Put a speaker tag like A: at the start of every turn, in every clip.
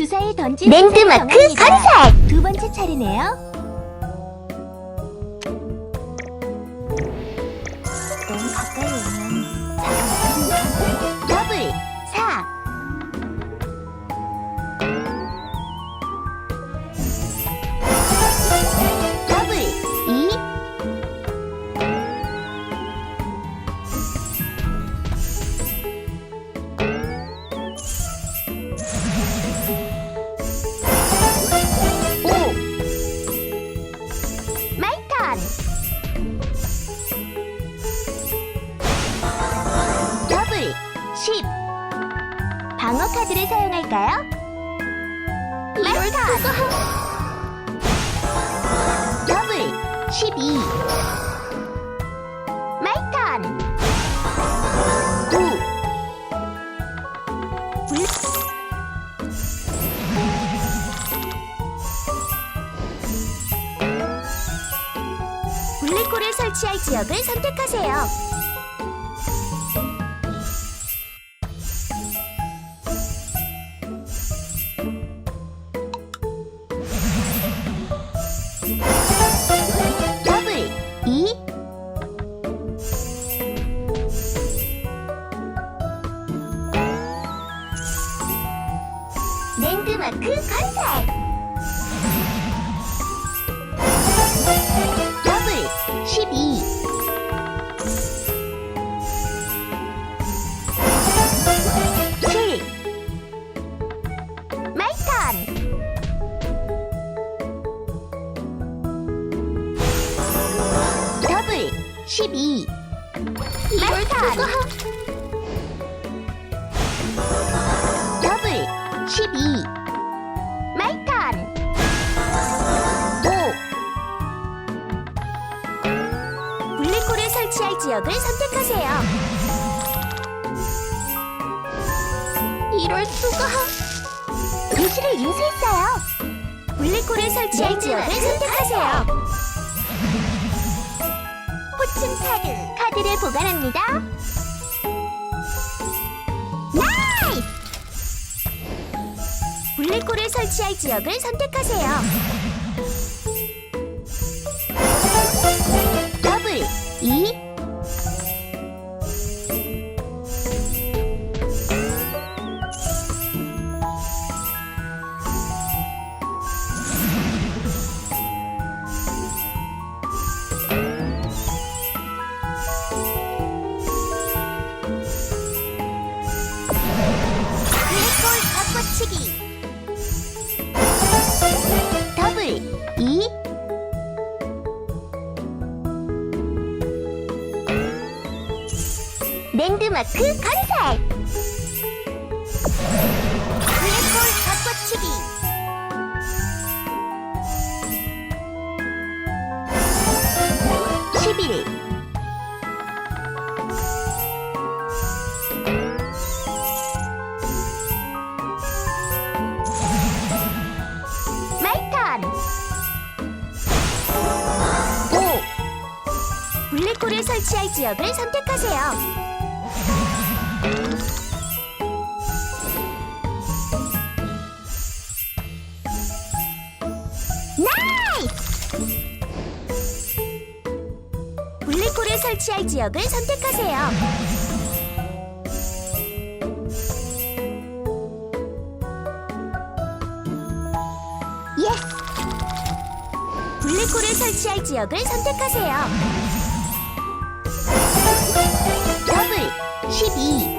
A: 주사위 던진
B: 랜드마크
A: 정합니다.
B: 건설!
A: 두 번째 차례네요. 너무 가까이 방어 카드를 사용할까요? 마이턴 더블 12 마이턴 9 블랙홀을 설치할 지역을 선택하세요. 랜드마크 건설 더블 12 7 마이턴. 더블 12 마이턴. 더블 12 마이턴 5 블랙홀을 설치할 지역을 선택하세요. 이럴 수가. 도시를 인수했어요. 블랙홀을 설치할 지역을 선택하세요. 포춘 카드. 카드를 보관합니다. 블랙홀을 설치할 지역을 선택하세요. 더블 2 랜드마크 건설. 블랙홀 바꿔치기. 십일. 마이턴. 오. 블랙홀을 설치할 지역을 선택하세요. 설치할 지역을 선택하세요. 예스! 블랙홀을 설치할 지역을 선택하세요. 더블 12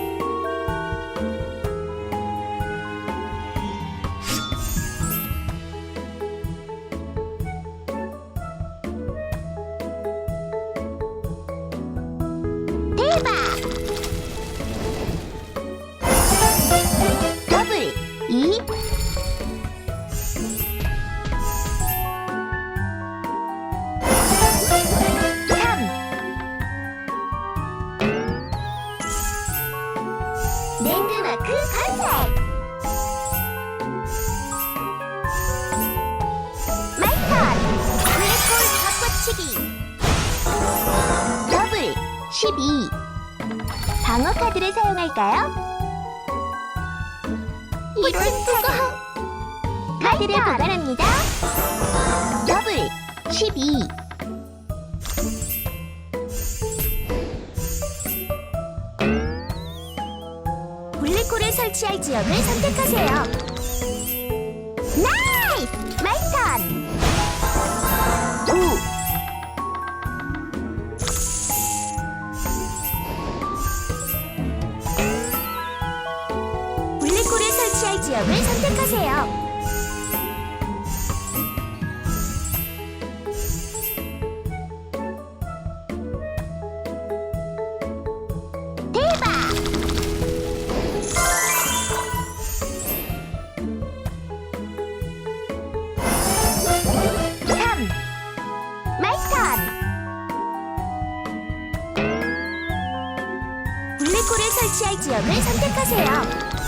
A: 치기 더블 12 방어 카드를 사용할까요? 이럴 수가
B: 카드를 보관합니다. 더블 12 블랙홀을 설치할 지역을 선택하세요. 나이스! 마이 턴! 지역을 선택하세요. 블랙홀을 설치할 지역을 선택하세요.